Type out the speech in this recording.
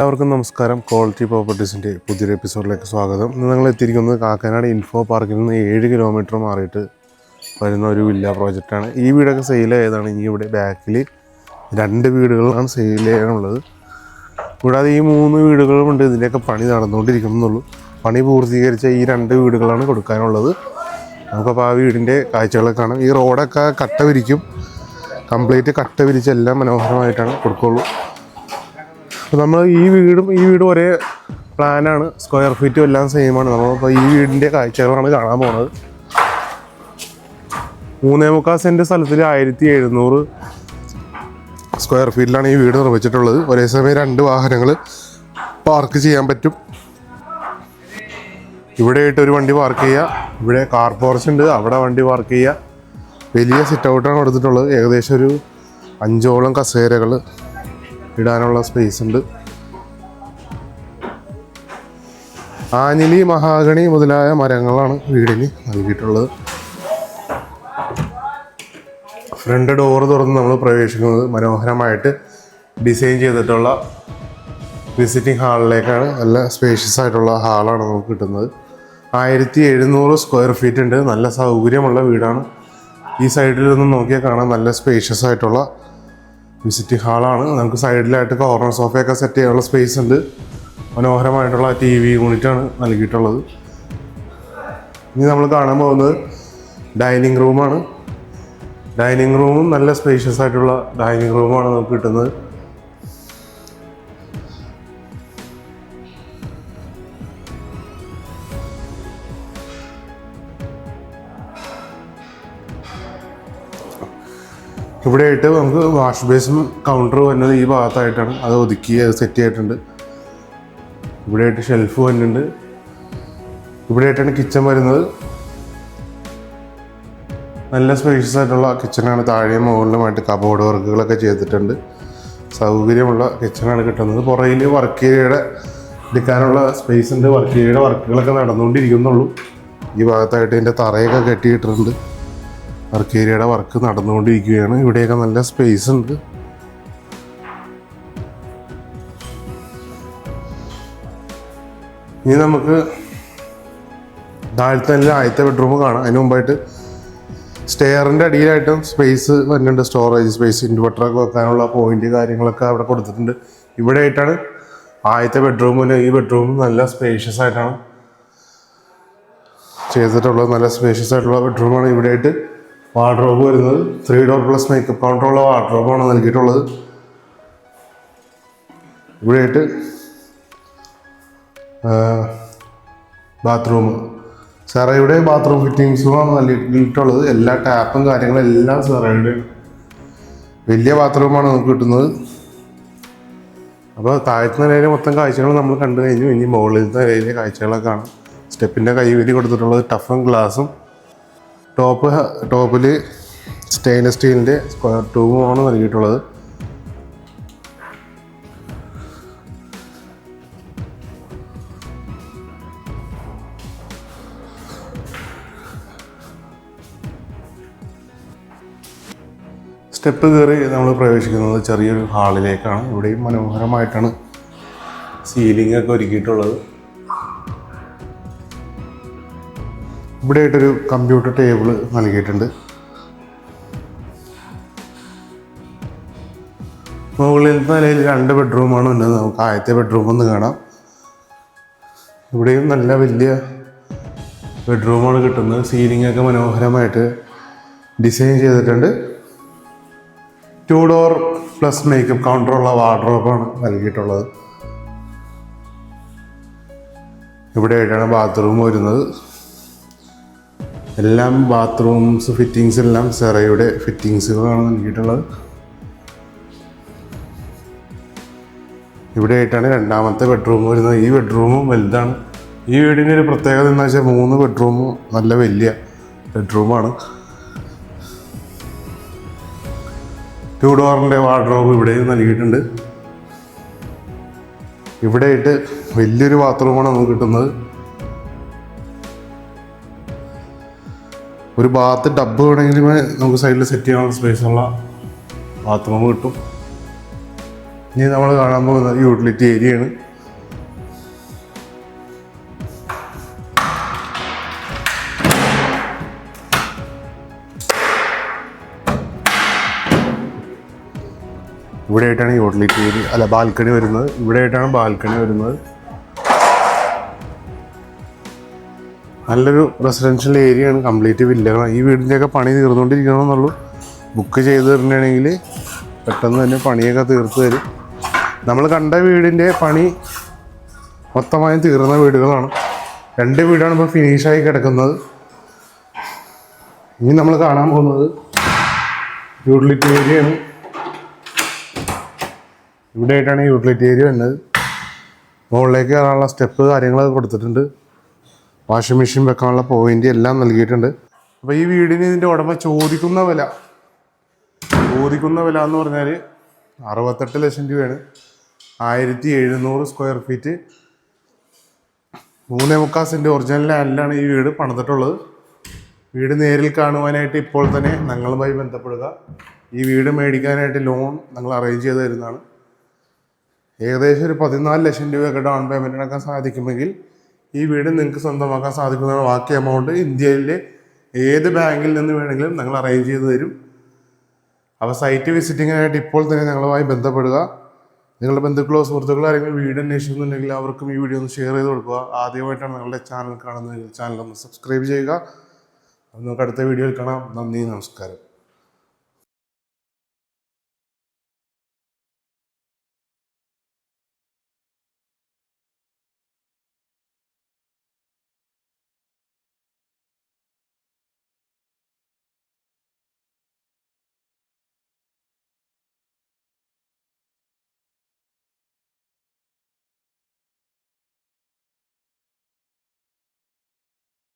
എല്ലാവർക്കും നമസ്കാരം. ക്വാളിറ്റി പ്രോപ്പർട്ടീസിന്റെ പുതിയൊരു എപ്പിസോഡിലേക്ക് സ്വാഗതം. ഇന്ന് നിങ്ങൾ എത്തിയിരിക്കുന്നത് കാക്കനാട് ഇൻഫോ പാർക്കിൽ നിന്ന് ഏഴ് കിലോമീറ്റർ മാറിയിട്ട് വരുന്ന ഒരു വില്ല പ്രോജക്റ്റാണ് ഈ വീടൊക്കെ സെയിലായതാണ് ഇനി ഇവിടെ ബാക്കിൽ രണ്ട് വീടുകളാണ് സെയിൽ കൂടാതെ ഈ മൂന്ന് വീടുകളും ഉണ്ട്. ഇതിന്റെയൊക്കെ പണി നടന്നുകൊണ്ടിരിക്കുന്നുള്ളൂ. പണി പൂർത്തീകരിച്ച ഈ രണ്ട് വീടുകളാണ് കൊടുക്കാനുള്ളത്. നമുക്കപ്പോൾ ആ വീടിന്റെ കാഴ്ചകളൊക്കെ കാണാം. ഈ റോഡൊക്കെ കട്ട വിരിക്കും. കംപ്ലീറ്റ് കട്ട വിരിച്ച് എല്ലാം മനോഹരമായിട്ടാണ് കൊടുക്കുള്ളൂ. അപ്പോൾ നമ്മൾ ഈ വീടും ഈ വീടും ഒരേ പ്ലാനാണ് സ്ക്വയർ ഫീറ്റും എല്ലാം സെയിമാണ് നമ്മളിപ്പോൾ ഈ വീടിന്റെ കാഴ്ചകളാണ് കാണാൻ പോണത്. മൂന്നേ മുക്കാൽ സെന്റ് സ്ഥലത്തിൽ ആയിരത്തി എഴുന്നൂറ് സ്ക്വയർ ഫീറ്റിലാണ് ഈ വീട് നിർമ്മിച്ചിട്ടുള്ളത്. ഒരേ സമയം രണ്ട് വാഹനങ്ങൾ പാർക്ക് ചെയ്യാൻ പറ്റും. ഇവിടെ ആയിട്ട് ഒരു വണ്ടി പാർക്ക് ചെയ്യുക ഇവിടെ കാർ പോർച്ച് ഉണ്ട്. അവിടെ വണ്ടി പാർക്ക് ചെയ്യുക വലിയ സിറ്റ് ഔട്ടാണ് കൊടുത്തിട്ടുള്ളത്. ഏകദേശം ഒരു അഞ്ചോളം കസേരകൾ ഇടാനുള്ള സ്പേസ് ഉണ്ട്. ആഞ്ഞിലി മഹാഗണി മുതലായ മരങ്ങളാണ് വീടിന് നൽകിയിട്ടുള്ളത്. ഫ്രണ്ട് ഡോർ തുറന്ന് നമ്മൾ പ്രവേശിക്കുന്നത് മനോഹരമായിട്ട് ഡിസൈൻ ചെയ്തിട്ടുള്ള വിസിറ്റിംഗ് ഹാളിലേക്കാണ് നല്ല സ്പേഷ്യസ് ആയിട്ടുള്ള ഹാളാണ് നമുക്ക് കിട്ടുന്നത്. ആയിരത്തി എഴുന്നൂറ് സ്ക്വയർ ഫീറ്റ് ഉണ്ട്. നല്ല സൗകര്യമുള്ള വീടാണ്. ഈ സൈഡിൽ നിന്ന് നോക്കിയാൽ കാണാൻ നല്ല സ്പേഷ്യസ് ആയിട്ടുള്ള വിസിറ്റിംഗ് ഹാളാണ്. നമുക്ക് സൈഡിലായിട്ട് കോർണർ സോഫയൊക്കെ സെറ്റ് ചെയ്യാനുള്ള സ്പേസ് ഉണ്ട്. മനോഹരമായിട്ടുള്ള ടി വി യൂണിറ്റാണ് നൽകിയിട്ടുള്ളത്. ഇനി നമ്മൾ കാണാൻ പോകുന്നത് ഡൈനിങ് റൂമാണ് ഡൈനിങ് റൂമും നല്ല സ്പേഷ്യസ് ആയിട്ടുള്ള ഡൈനിങ് റൂമാണ് നമുക്ക് കിട്ടുന്നത്. ഇവിടെ ആയിട്ട് നമുക്ക് വാഷ് ബേസും കൗണ്ടറും വരുന്നത് ഈ ഭാഗത്തായിട്ടാണ്. അത് ഒതുക്കി അത് സെറ്റ് ചെയ്തിട്ടുണ്ട്. ഇവിടെ ആയിട്ട് ഷെൽഫ് വരുന്നുണ്ട് ഇവിടെ ആയിട്ടാണ് കിച്ചൺ വരുന്നത്. നല്ല സ്പേഷ്യസ് ആയിട്ടുള്ള കിച്ചണാണ് താഴെയും മുകളിലുമായിട്ട് കബോർഡ് വർക്കുകളൊക്കെ ചെയ്തിട്ടുണ്ട്. സൗകര്യമുള്ള കിച്ചണാണ് കിട്ടുന്നത്. പുറയിൽ വർക്ക് ഏരിയയുടെ എടുക്കാനുള്ള സ്പേസ് ഉണ്ട്. വർക്ക് ഏരിയയുടെ വർക്കുകളൊക്കെ നടന്നുകൊണ്ടിരിക്കുന്നുള്ളൂ. ഈ ഭാഗത്തായിട്ട് ഇതിന്റെ തറയൊക്കെ കെട്ടിയിട്ടിട്ടുണ്ട്. വർക്ക് ഏരിയയുടെ വർക്ക് നടന്നുകൊണ്ടിരിക്കുകയാണ്. ഇവിടെയൊക്കെ നല്ല സ്പേസ് ഉണ്ട്. ഇനി നമുക്ക് താഴത്തെ നല്ല ആദ്യത്തെ ബെഡ്റൂം കാണാം. അതിന് മുമ്പായിട്ട് സ്റ്റെയറിന്റെ അടിയിലായിട്ടും സ്പേസ് വരുന്നുണ്ട്. സ്റ്റോറേജ് സ്പേസ് ഇൻവെർട്ടറൊക്കെ വെക്കാനുള്ള പോയിന്റ് കാര്യങ്ങളൊക്കെ അവിടെ കൊടുത്തിട്ടുണ്ട്. ഇവിടെ ആയിട്ടാണ് ആദ്യത്തെ ബെഡ്റൂമിൽ ഈ ബെഡ്റൂം നല്ല സ്പേഷ്യസ് ആയിട്ടാണ് ചെയ്തിട്ടുള്ളത്. നല്ല സ്പേഷ്യസ് ആയിട്ടുള്ള ബെഡ്റൂമാണ് ഇവിടെ ആയിട്ട് വാർഡ്രോബ് വരുന്നത്. ത്രീ ഡോർ പ്ലസ് മേക്കപ്പ് കൗണ്ടറുള്ള വാർഡ്രോബാണ് നൽകിയിട്ടുള്ളത്. ഇവിടെയായിട്ട് ബാത്റൂം സെറയുടെ ബാത്റൂം ഫിറ്റിങ്സുമാണ് നൽകിയിട്ടുള്ളത്. എല്ലാ ടാപ്പും കാര്യങ്ങളും എല്ലാം സെറയുടെ വലിയ ബാത്റൂമാണ് നമുക്ക് കിട്ടുന്നത്. അപ്പോൾ താഴത്തെ നിലയിലെ മൊത്തം കാഴ്ചകൾ നമ്മൾ കണ്ടു കഴിഞ്ഞു. ഇനി മുകളിലത്തെ നിലയിലെ കാഴ്ചകളൊക്കെ കാണാം. സ്റ്റെപ്പിന്റെ കൈവരി കൊടുത്തിട്ടുള്ളത് ടഫും ഗ്ലാസും ടോപ്പ് ടോപ്പിൽ സ്റ്റെയിൻലെസ് സ്റ്റീലിന്റെ സ്ക്വയർ ട്യൂബുമാണ് നൽകിയിട്ടുള്ളത്. സ്റ്റെപ്പ് കയറി നമ്മൾ പ്രവേശിക്കുന്നത് ചെറിയൊരു ഹാളിലേക്കാണ്. ഇവിടെയും മനോഹരമായിട്ടാണ് സീലിംഗ് ഒക്കെ ഒരുക്കിയിട്ടുള്ളത്. ഇവിടെ ആയിട്ടൊരു കമ്പ്യൂട്ടർ ടേബിൾ നൽകിയിട്ടുണ്ട്. മുകളിലത്തെ നിലയിൽ രണ്ട് ബെഡ്റൂമാണ് ഉള്ളത്. നമുക്ക് ആദ്യത്തെ ബെഡ്റൂം ഒന്ന് കാണാം. ഇവിടെയും നല്ല വലിയ ബെഡ്റൂമാണ് കിട്ടുന്നത്. സീലിംഗ് ഒക്കെ മനോഹരമായിട്ട് ഡിസൈൻ ചെയ്തിട്ടുണ്ട്. ടു ഡോർ പ്ലസ് മേക്കപ്പ് കൗണ്ടറുള്ള വാർഡ്രോബാണ് നൽകിയിട്ടുള്ളത്. ഇവിടെ ആയിട്ടാണ് ബാത്റൂം വരുന്നത്. എല്ലാം ബാത്റൂംസ് ഫിറ്റിങ്സ് എല്ലാം സെറയുടെ ഫിറ്റിങ്സുകളാണ് നൽകിയിട്ടുള്ളത്. ഇവിടെ ആയിട്ടാണ് രണ്ടാമത്തെ ബെഡ്റൂം വരുന്നത്. ഈ ബെഡ്റൂമും വലുതാണ്. ഈ വീടിന്റെ ഒരു പ്രത്യേകത എന്ന് വെച്ചാൽ മൂന്ന് ബെഡ്റൂമും നല്ല വലിയ ബെഡ്റൂമാണ് ടു ഡോറിന്റെ വാർഡ്രോബ് ഇവിടെയും നൽകിയിട്ടുണ്ട്. ഇവിടെ ആയിട്ട് വലിയൊരു ബാത്റൂമാണ് നമുക്ക് കിട്ടുന്നത്. ഒരു ഭാഗത്ത് ഡബ്ബ് വേണമെങ്കിൽ നമുക്ക് സൈഡിൽ സെറ്റ് ചെയ്യാനുള്ള സ്പേസുള്ള ബാത്റൂം കിട്ടും. ഇനി നമ്മൾ കാണാൻ പോകുന്ന യൂട്ടിലിറ്റി ഏരിയയാണ് ഇവിടെ ആയിട്ടാണ് യൂട്ടിലിറ്റി ഏരിയ അല്ല ബാൽക്കണി വരുന്നത്. ഇവിടെ ആയിട്ടാണ് ബാൽക്കണി വരുന്നത്. നല്ലൊരു റെസിഡൻഷ്യൽ ഏരിയ ആണ്. കംപ്ലീറ്റ് വില്ലകളാണ് ഈ വീടിന്റെയൊക്കെ പണി തീർന്നുകൊണ്ടിരിക്കണമെന്നുള്ളൂ. ബുക്ക് ചെയ്ത് തരണമെങ്കിൽ പെട്ടെന്ന് തന്നെ പണിയൊക്കെ തീർത്ത് തരും. നമ്മൾ കണ്ട വീടിന്റെ പണി മൊത്തമായും തീർന്ന വീടുകളാണ്. രണ്ട് വീടാണ് ഇപ്പോൾ ഫിനിഷായി കിടക്കുന്നത്. ഇനി നമ്മൾ കാണാൻ പോകുന്നത് യൂട്ടിലിറ്റി ഏരിയയാണ് ഇവിടെ ആയിട്ടാണ് യൂട്ടിലിറ്റി ഏരിയ വരുന്നത്. മുകളിലേക്ക് കയറാനുള്ള സ്റ്റെപ്പ് കാര്യങ്ങളൊക്കെ കൊടുത്തിട്ടുണ്ട്. വാഷിംഗ് മെഷീൻ വെക്കാനുള്ള പോയിന്റ് എല്ലാം നൽകിയിട്ടുണ്ട്. അപ്പോൾ ഈ വീടിന് ഇതിന്റെ ഉടമ ചോദിക്കുന്ന വില. ചോദിക്കുന്ന വില എന്ന് പറഞ്ഞാൽ അറുപത്തെട്ട് ലക്ഷം രൂപയാണ്. ആയിരത്തി എഴുന്നൂറ് സ്ക്വയർ ഫീറ്റ് മൂന്നേ മുക്കാൽ സെന്റ് ഒറിജിനൽ ലാൻഡിലാണ് ഈ വീട് പണിതിട്ടുള്ളത്. വീട് നേരിൽ കാണുവാനായിട്ട് ഇപ്പോൾ തന്നെ ഞങ്ങളുമായി ബന്ധപ്പെടുക. ഈ വീട് മേടിക്കാനായിട്ട് ലോൺ ഞങ്ങൾ അറേഞ്ച് ചെയ്ത് തരുന്നതാണ്. ഏകദേശം ഒരു പതിനാല് ലക്ഷം രൂപയൊക്കെ ഡൗൺ പേയ്മെന്റ് അടക്കാൻ സാധിക്കുമെങ്കിൽ ഈ വീട് നിങ്ങൾക്ക് സ്വന്തമാക്കാൻ സാധിക്കുന്നതാണ്. ബാക്കി എമൗണ്ട് ഇന്ത്യയിലെ ഏത് ബാങ്കിൽ നിന്ന് വേണമെങ്കിലും ഞങ്ങൾ അറേഞ്ച് ചെയ്ത് തരും. അപ്പോൾ സൈറ്റ് വിസിറ്റിങ്ങിനായിട്ട് ഇപ്പോൾ തന്നെ ഞങ്ങളുമായി ബന്ധപ്പെടുക. നിങ്ങളുടെ ബന്ധുക്കളോ സുഹൃത്തുക്കളോ ആരെങ്കിലും വീട് അന്വേഷിക്കുന്നുണ്ടെങ്കിൽ അവർക്കും ഈ വീഡിയോ ഒന്ന് ഷെയർ ചെയ്ത് കൊടുക്കുക. ആദ്യമായിട്ടാണ് നിങ്ങളുടെ ചാനൽ കാണുന്നതെങ്കിൽ ചാനൽ ഒന്ന് സബ്സ്ക്രൈബ് ചെയ്യുക. നമുക്ക് അടുത്ത വീഡിയോയിൽ കാണാം. നന്ദി നമസ്കാരം.